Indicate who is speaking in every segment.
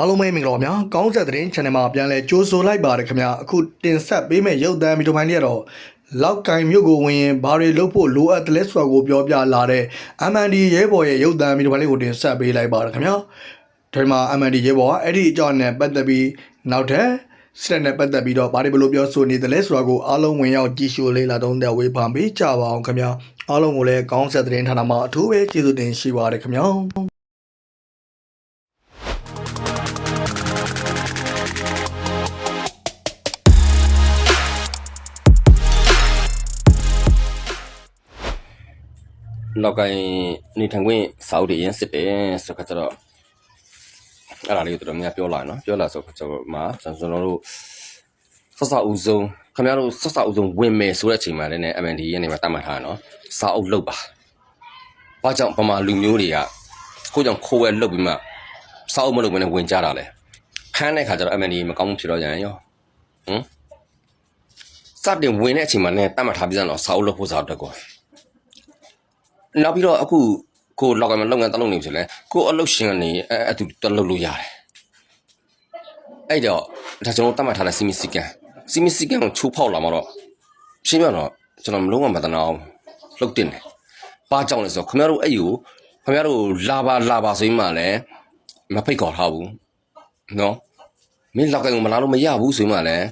Speaker 1: အားလုံးပဲမင်္ဂလာပါများကောင်းဆက်သတင်း channel မှာပြန်လဲကြိုးဆိုလိုက်ပါတယ်ခင်ဗျာအခုတင်ဆက်ပေးမယ့်ရုပ်သံဗီဒီယိုဖိုင်လေးကတော့လောက်ကင်မြို့ကိုဝင်ရင်ဘာတွေလုပ်ဖို့လိုအပ်တယ်လဲဆိုတာကိုပြောပြလာတဲ့ MND ရဲဘော်ရဲ့ရုပ်သံဗီဒီယိုဖိုင်လေးကိုတင်ဆက်ပေးလိုက်ပါတယ်ခင်ဗျာဒီမှာ MND ရဲဘော်ကအဲ့ဒီအကြောင်းနဲ့ပတ်သက်ပြီးနောက်ထပ်စတက်နဲ့ပတ်သက်ပြီးတော့ဘာတွေဘယ်လိုပြောဆိုနေတယ်လဲဆိုတာကိုအားလုံးဝင်ရောက်ကြည့်ရှုလေးလာတော့တဲ့ဝေဖန်ပေးကြပါအောင်ခင်ဗျာအားလုံးကိုလည်းကောင်းဆက်သတင်းဌာနမှာအထူးပဲကျေးဇူးတင်ရှိပါတယ်ခင်ဗျာ
Speaker 2: နောက်ကိုင်းနေထိုင်ခွင့်စာအုပ်တွေရင်းစစ်တယ်ဆိုတော့ကျတော့အဲ့ဒါလေးကိုတော်တော်များပြောလာနော်ပြောလာဆိုတော့ကျွန်တော်မှာကျွန်တော်တို့ဆက်စအုပ်ဆုံးခင်ဗျားတို့ဆက်စအုပ်ဆုံးဝင်မယ်ဆိုတဲ့အချိန်မှာလည်း MND ရဲ့နေမှာတတ်မှတ်ထားတာနော်စာအုပ်လုပ်ပါဘာကြောင့်ဗမာလူမျိုးတွေကကိုကြောင့်ခိုးဝဲလုပ်ပြီးမှစာအုပ်မလုပ်ဘဲနဲ့ဝင်ကြတာလဲဖမ်းတဲ့ခါကျတော့ MND မကောင်းမှုဖြစ်တော့ရရင်ရောဟမ်စတင်ဝင်တဲ့အချိန်မှာလည်းတတ်မှတ်ထားပြီးသားတော့စာအုပ်လုပ်ဖို့စာအုပ်တက်ကော နောက်ပြီးတော့အခုကိုလောက်ကမှလုပ်ငန်းတက်လုပ်နေပြီဆိုလဲကိုအလုပ်ရှင်ကနေအဲအတူတက်လုပ်လို့ရတယ်အဲ့တော့ဒါကျွန်တော်တတ်မှတ်ထားတဲ့စီမီစီကန်စီမီစီကန်ကိုချိုးဖောက်လာမှတော့ရှင်းပြတော့ကျွန်တော်မလုံးဝမတနာအောင်လှုပ်တင်တယ်ဘာကြောင့်လဲဆိုတော့ခင်ဗျားတို့အဲ့ယူခင်ဗျားတို့လာပါလာပါဆိုရင်မှလည်းမဖိတ်ခေါ်ထားဘူးနော်မင်းလောက်ကကိုမလာလို့မရဘူးဆိုရင်မှလည်း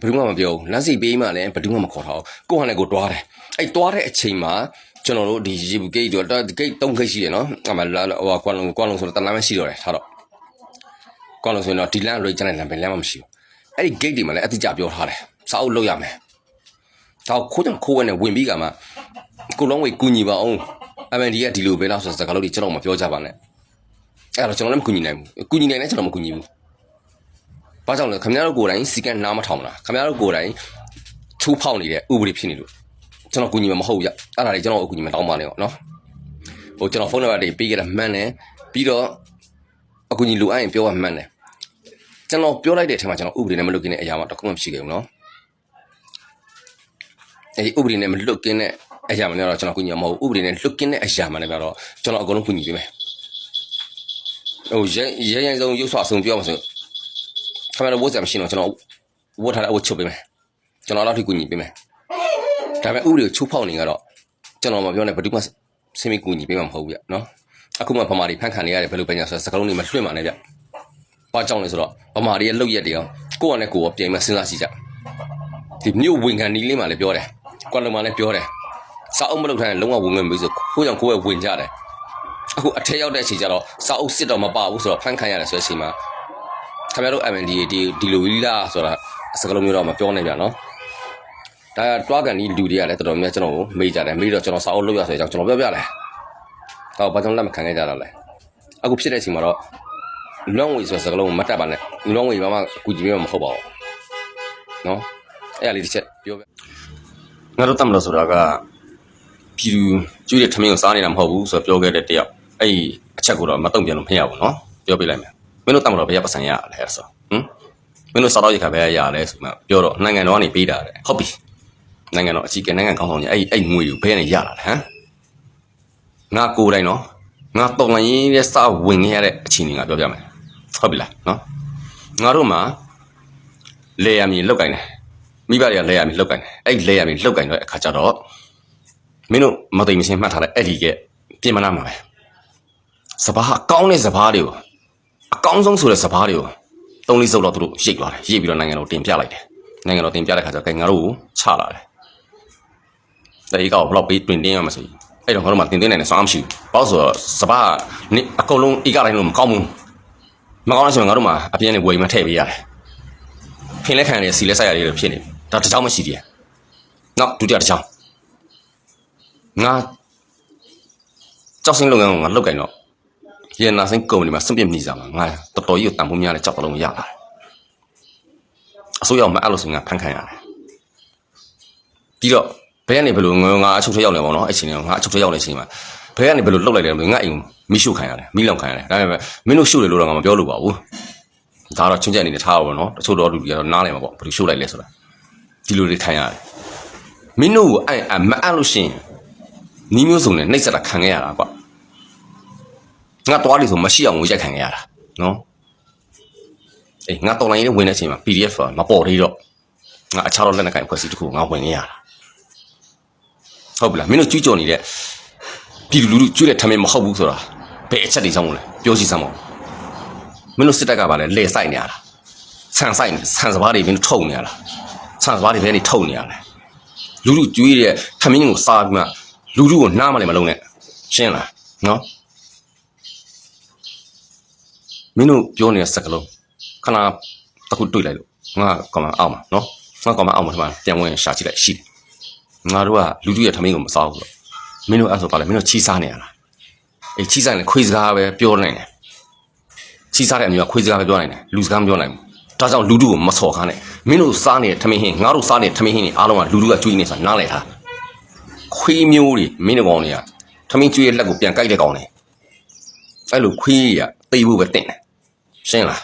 Speaker 2: ဘယ်သူမှမပြောဘူးလမ်းစီပေးမှလည်းဘယ်သူမှမခေါ်ထားဘူးကိုယ့်ဟာနဲ့ကိုယ်တွားတယ်အဲ့တွားတဲ့အချိန်မှာ ကျွန်တော်တို့ဒီရေဘူးဂိတ်တော့ဂိတ်၃ဂိတ်ရှိတယ်နော်အမှလာဟိုကွာလုံကွာလုံဆိုတော့တလမ်းမရှိတော့တယ်ထားတော့ကွာလုံဆိုရင်တော့ဒီလမ်းရိတ်ကျန်တဲ့လမ်းပဲလမ်းမှမရှိဘူးအဲ့ဒီဂိတ်တွေမှာလည်းအတိအကျပြောထားတယ်စာအုပ်လုပ်ရမယ်ဒါခိုးကြောင့်ခိုးဝဲနဲ့ဝင်ပြီးကမှကိုလုံးဝကူညီပါအောင် MND ကဒီလိုပဲလားဆိုတဲ့စကားလုံးတွေကျွန်တော်မပြောကြပါနဲ့အဲ့တော့ကျွန်တော်လည်းမကူညီနိုင်ဘူးကူညီနိုင်လည်းကျွန်တော်မကူညီဘူးဘာကြောင့်လဲခင်ဗျားတို့ကိုယ်တိုင်စီကံနားမထောင်လားခင်ဗျားတို့ကိုယ်တိုင်ချိုးဖောက်နေတဲ့ဥပဒေဖြစ်နေလို့ကျွန်တော်ကူညီမှာမဟုတ်ဘူးရ အဲ့ဒါတွေကျွန်တော်အကူညီမတောင်းပါနဲ့တော့နော်ဟိုကျွန်တော်ဖုန်းနံပါတ်တွေပေးခဲ့တာမှန်တယ်ပြီးတော့အကူညီလိုအပ်ရင်ပြောရမှန်တယ်ကျွန်တော်ပြောလိုက်တဲ့အထက်မှာကျွန်တော်ဥပဒေနဲ့မလွတ်ကင်းတဲ့အရာမှတစ်ခုမှမရှိခဲ့ဘူးနော်အဲဒီဥပဒေနဲ့မလွတ်ကင်းတဲ့အရာမှလည်းတော့ကျွန်တော်ကူညီမှာမဟုတ်ဘူးဥပဒေနဲ့လွတ်ကင်းတဲ့အရာမှလည်းတော့ကျွန်တော်အကုန်လုံးကူညီပေးမယ်ဟိုရဲရဲရဲဆုံးရုပ်ဆွအဆုံးပြောမှာဆိုခင်ဗျားတို့ဝတ်စရာမရှိတော့ကျွန်တော်ဝတ်ထားတဲ့အဝတ်ချုပ်ပေးမယ်ကျွန်တော်တော့ထိကူညီပေးမယ်ဒါပေမဲ့ဥပဒေကိုချိုးဖောက်နေကတော့ ကျွန်တော်မပြောနဲ့ဘယ်သူမှစင်မကူညီပေးမှာမဟုတ်ဘူးဗျနော်အခုမှဗမာတွေဖန်ခံနေရတယ်ဘယ်လိုပဲညာဆိုစကားလုံးတွေမလွှင့်ပါနဲ့ဗျဘာကြောင့်လဲဆိုတော့ဗမာတွေရဲ့လောက်ရက်တွေအောင်ကိုယ့်အနေနဲ့ကိုယ်ပြင်မစဉ်းစားကြည့်ကြဒီမြို့ဝင်ခံနီးလေးမှလည်းပြောတယ်ကွာလုံမှလည်းပြောတယ်စာအုပ်မလုပ်ထိုင်လုံးဝဝင်ငွေမပြီးဆိုကိုကြောင့်ကိုယ်ဝင်ကြတယ်အခုအထက်ရောက်တဲ့အချိန်ကျတော့စာအုပ်စစ်တော့မပါဘူးဆိုတော့ဖန်ခံရတယ်ဆိုတဲ့အချိန်မှာခင်ဗျားတို့ MND ဒီဒီလိုလီလာဆိုတာစကားလုံးမျိုးတော့မပြောနဲ့ဗျနော် ဒါတွားကန်ဒီလူတွေကလည်းတော်တော်များကျွန်တော်ကိုမေးကြတယ်မေးတော့ကျွန်တော်စာအုပ်လုပ်ရဆိုတဲ့အကြောင်းကျွန်တော်ပြောပြတယ်။ဟောဘာကြောင့်လက်မခံခဲ့ကြတာလဲ။အခုဖြစ်တဲ့အချိန်မှာတော့လွန်ဝေဆိုတဲ့စကားလုံးကိုမတတ်ပါနဲ့။လွန်ဝေဘာမှကူကြည့်ပေးမှာမဟုတ်ပါဘူး။နော်။အဲ့ဒါလေးတစ်ချက်ပြောပြ။ငါတို့တတ်မလို့ဆိုတာကပြည်သူကျွေးတဲ့ထမင်းကိုစားနေတာမဟုတ်ဘူးဆိုတော့ပြောခဲ့တဲ့တယောက်။အဲ့ဒီအချက်ကိုတော့မတုံ့ပြန်လို့မရဘူးနော်။ပြောပြလိုက်မယ်။မင်းတို့တတ်မလို့ဘယ်ရပတ်စံရလဲဆို။ဟမ်မင်းတို့စားတော့ရခါပဲရလဲဆိုမှပြောတော့နိုင်ငံတော်ကနေပေးတာတဲ့။ဟုတ်ပြီ။ နိုင်ငံတော်အကြီးကဲနိုင်ငံကောင်းဆောင်ကြီးအဲ့အဲ့ငွေကိုဘယ်နဲ့ရလာလဲဟမ်ငါကိုယ်တိုင်နော်ငါတော်လိုင်းရင်ရဲ့စဝင်ခဲ့ရတဲ့အချိန်ကြီးငါပြောပြမယ်ဟုတ်ပြီလားနော်ငါတို့မှာလေယာမြေလောက်ကင်တယ်မိဘတွေကလေယာမြေလောက်ကင်တယ်အဲ့လေယာမြေလောက်ကင်တဲ့အခါကျတော့မင်းတို့မသိမချင်းမှတ်ထားတဲ့အဲ့ဒီကပြင်မနာမှာပဲစဘာအကောင်းတဲ့စဘာတွေကိုအကောင်းဆုံးဆိုတဲ့စဘာတွေကိုသုံးလေးစုပ်တော့သူတို့ရိတ်သွားတယ်ရိတ်ပြီးတော့နိုင်ငံတော်တင်ပြလိုက်တယ်နိုင်ငံတော်တင်ပြတဲ့ခါကျတော့ကဲငါတို့ကိုချလာတယ် တေကောဘလောက်ပေးတင်တင်းရမှာဆိုရင်အဲ့တော့ငါတို့မှတင်တင်းနိုင်တယ်ဆောင်းမရှိဘူး။ဘာလို့ဆိုတော့စပါးနိအကုန်လုံးဤကတိုင်းလို့မကောင်းဘူး။မကောင်းလို့ဆိုရင်ငါတို့မှအပြင်းနဲ့ဝယ်မထည့်ပေးရတယ်။ဖင်လက်ခံရစီလက်ဆိုင်ရတယ်လို့ဖြစ်နေပြီ။ဒါတစ်ချောင်းမရှိသေးဘူး။နောက်ဒုတိယတစ်ချောင်းငါကြောက်စင်းလုပ်ငန်းကိုငါလုပ်ကြင်တော့ရန်နာစင်းကုမ္ပဏီမှာစွန့်ပစ်မိစားမှာငါတော်တော်ကြီးကိုတန်ဖိုးများတဲ့ကြောက်တလုံးရလာတယ်။အစိုးရမအဲ့လိုဆိုရင်ငါဖန်ခံရတယ်။ပြီးတော့ ဘယ်ကနေဘယ်လိုငငါအချုပ်ထဲရောက်နေပါတော့အဲ့ချိန်ကငါအချုပ်ထဲရောက်နေချိန်မှာဘယ်ကနေဘယ်လိုလှုပ်လိုက်တယ်ငါအိမ်မိရှုခံရတယ်မိလောင်ခံရတယ်ဒါပေမဲ့မင်းတို့ရှုတယ်လို့တော့ငါမပြောလို့ပါဘူးဒါတော့ချင်းချက်အနေနဲ့ထားပါတော့တချို့တော့လူတွေကတော့နားလည်မှာပေါ့ဘယ်လိုရှုလိုက်လဲဆိုတာဒီလိုတွေခံရတယ်မင်းတို့ကိုအဲ့အမအဲ့လို့ရှရင်နီးမျိုးစုံနဲ့နှိပ်စက်တာခံခဲ့ရတာကွာငါသွားလို့ဆိုမရှိအောင်ကိုရိုက်ခံခဲ့ရတာနော်အေးငါတော်လိုင်းလေးဝင်တဲ့အချိန်မှာ PDF ဆိုတာမပေါ်သေးတော့ငါအခြားတော့လက်နက်ကင်ဖွဲ့စည်းတစ်ခုငါဝင်နေရတာ ဟုတ်ပြီလားမင်းတို့ကျူးကျော်နေတဲ့ပြည်သူလူထုကျွေးတဲ့ထမင်းမဟုတ်ဘူးဆိုတာဘယ်အချက်တွေကြောင့်မလဲပြောစီစမ်းပါဦးမင်းတို့စစ်တပ်ကပါလဲလေဆိုင်နေရတာဆန်ဆိုင်နေဆန်စပါးတွေမင်းတို့ထုတ်နေရတာဆန်စပါးတွေဘယ်နေထုတ်နေရလဲလူထုကျွေးတဲ့ထမင်းကိုစားပြီးမှလူထုကိုနားမလဲမလုံးနဲ့ရှင်းလားနော်မင်းတို့ပြောနေတဲ့စကားလုံးခဏတစ်ခုတွေ့လိုက်လို့ငါကောင်မအောင်မှာနော်ငါကောင်မအောင်မှာဒီမှာပြန်ဝင်ရှာကြည့်လိုက်ရှိတယ် ငါတို့ကလူတို့ရဲ့ထမင်းကိုမစားဘူးဆိုတော့မင်းတို့အဲ့ဆိုပါလေမင်းတို့ချီးစားနေရလားအေးချီးစားရင်ခွေးစကားပဲပြောနိုင်တယ်ချီးစားတဲ့အမျိုးကခွေးစကားပဲပြောနိုင်တယ်လူစကားမပြောနိုင်ဘူးဒါကြောင့်လူတို့ကိုမစော်ကားနဲ့မင်းတို့စားနေတဲ့ထမင်းဟင်းငါတို့စားနေတဲ့ထမင်းဟင်းတွေအားလုံးကလူတို့ကကျွေးနေဆိုတာနားလည်ထားခွေးမျိုးတွေမင်းတို့ကောင်တွေကထမင်းကျွေးရဲ့လက်ကိုပြန်ကြိုက်တဲ့ကောင်တွေအဲ့လိုခွေးတွေကတိတ်ဖို့ပဲတင်တယ်ရှင်းလား